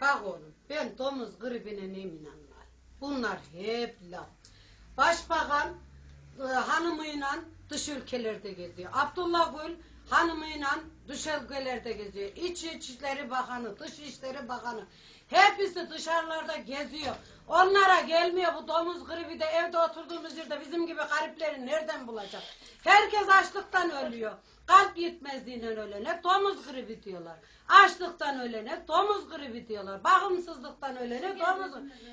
Bak oğlum ben domuz gribine ne inanmam. Bunlar hep laf. Başbakan e, hanımıyla dış ülkelerde geziyor. Abdullah Gül hanımıyla dış ülkelerde geziyor. İç İçişleri Bakanı, Dışişleri Bakanı hepsi dışarılarda geziyor. Onlara gelmiyor bu domuz gribi de evde oturduğumuz yerde bizim gibi garipleri nereden bulacak? Herkes açlıktan ölüyor. Kalp yetmezliğinden ölene domuz gribi diyorlar. Açlıktan ölene domuz gribi diyorlar. Bakımsızlıktan ölene domuz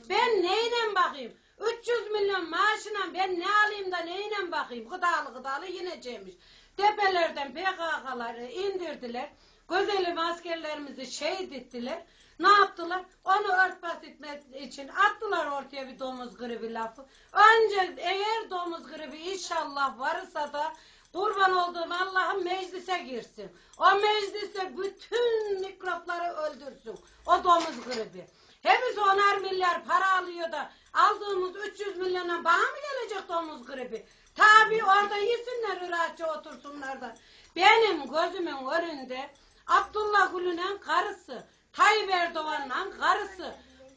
Ben neyle bakayım? 300 milyon maaşına ben ne alayım da neyle bakayım? Gıdalı gıdalı yineceğimiş. Tepelerden PKK'ları indirdiler. Güzelim askerlerimizi şehit ettiler. Ne yaptılar? Onu örtbas etmek için attılar ortaya bir domuz gribi lafı. Önce eğer domuz gribi inşallah varsa da kurban olduğum Allah'ın meclise girsin. O meclise bütün mikropları öldürsün. O domuz gribi. Hepsi onar milyar para alıyor da aldığımız 300 milyona bana mı gelecek domuz gribi? Tabi orada yesinler Irakçı otursunlar da. Benim gözümün önünde Abdullah Gül'ün karısı, Tayyip Erdoğan'ın karısı,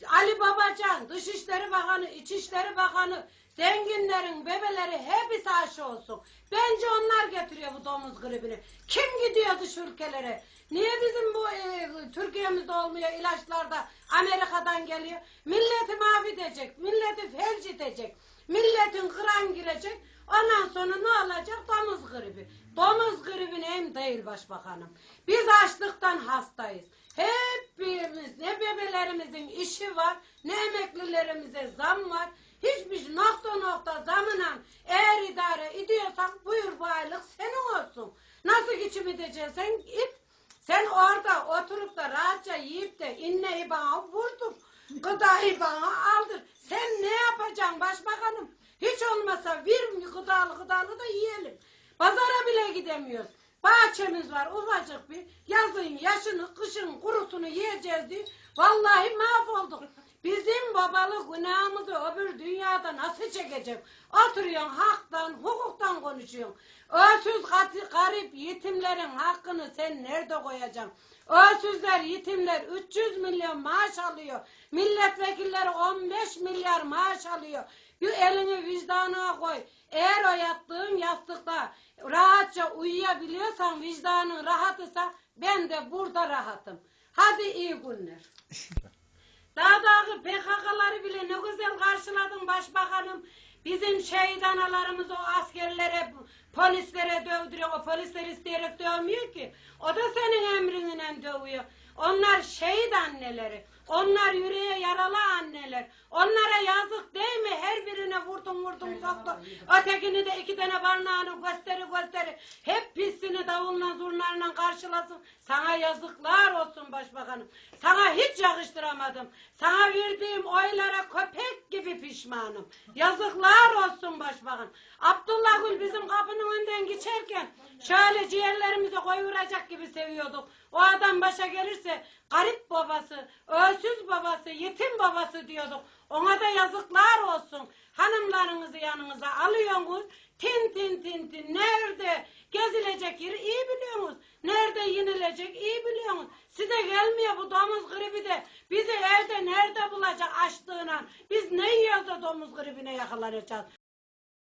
Ali Babacan, Dışişleri Bakanı, İçişleri Bakanı, zenginlerin bebeleri hepsi aşı olsun. Bence onlar getiriyor bu domuz gribini. Kim gidiyor dış ülkelere? Niye bizim bu e, Türkiye'mizde olmuyor ilaçlarda Amerika'dan geliyor? Milleti mahvedecek, milleti milletin kıran girecek. Ondan sonra ne olacak? Domuz gribi. Domuz gribi neyim değil başbakanım. Biz açlıktan hastayız. Hepimiz ne bebelerimizin işi var, ne emeklilerimize zam var. Hiçbir nokta nokta zamına eğer idare ediyorsan buyur bu aylık senin olsun. Nasıl geçim edeceksen it. Sen orada oturup da rahatça yiyip de inneyi bana vurdur. Gıdayı bana aldır. Sen ne yapacaksın başbakanım? Olmasa bir gıdalı gıdalı da yiyelim. Pazara bile gidemiyoruz. Bahçemiz var ufacık bir. Yazın yaşını kışın kurusunu yiyeceğiz diye. Vallahi mahvolduk. Bizim babalı günahımızı öbür dünyada nasıl çekecek? Oturuyorsun haktan, hukuktan konuşuyorsun. Ölsüz garip yetimlerin hakkını sen nerede koyacaksın? Ölsüzler, yetimler 300 milyon maaş alıyor. Milletvekilleri 15 milyar maaş alıyor. Bir elini vicdanına koy. Eğer o yattığın yastıkta rahatça uyuyabiliyorsan, vicdanın rahatsa ben de burada rahatım. Hadi iyi günler. Dağdaki PKK'ları bile ne güzel karşıladın başbakanım. Bizim şehit analarımız o askerlere, polislere dövdürüyor. O polisler isteyerek dövmüyor ki. O da senin emrinle dövüyor. Onlar şehit anneleri. Onlar yüreğe yaralı anneler. Onlara yazık değil mi? Her birine vurdun vurdun soktun. Ötekini de iki tane barnağını gösteri gösteri. Hep pisini davulla zurnayla karşılasın. Sana yazıklar olsun başbakanım. Sana hiç yakıştıramadım. Sana verdiğim oylara köpek gibi pişmanım. Yazıklar olsun başbakan. Abdullah Gül bizim kapının önünden geçerken şöyle ciğerlerimizi koyuracak gibi seviyorduk. O adam başa gelirse garip babası, ölsüz babası, yetim babası diyorduk. Ona da yazıklar olsun. Hanımlarınızı yanınıza alıyorsunuz. Tin tin tin tin. Nerede gezilecek yeri iyi biliyorsunuz. Nerede yenilecek iyi biliyorsunuz. Size gelmiyor bu domuz gribi de. Bizi evde nerede bulacak açlığına. Biz ne yiyoruz da domuz gribine yakalanacağız.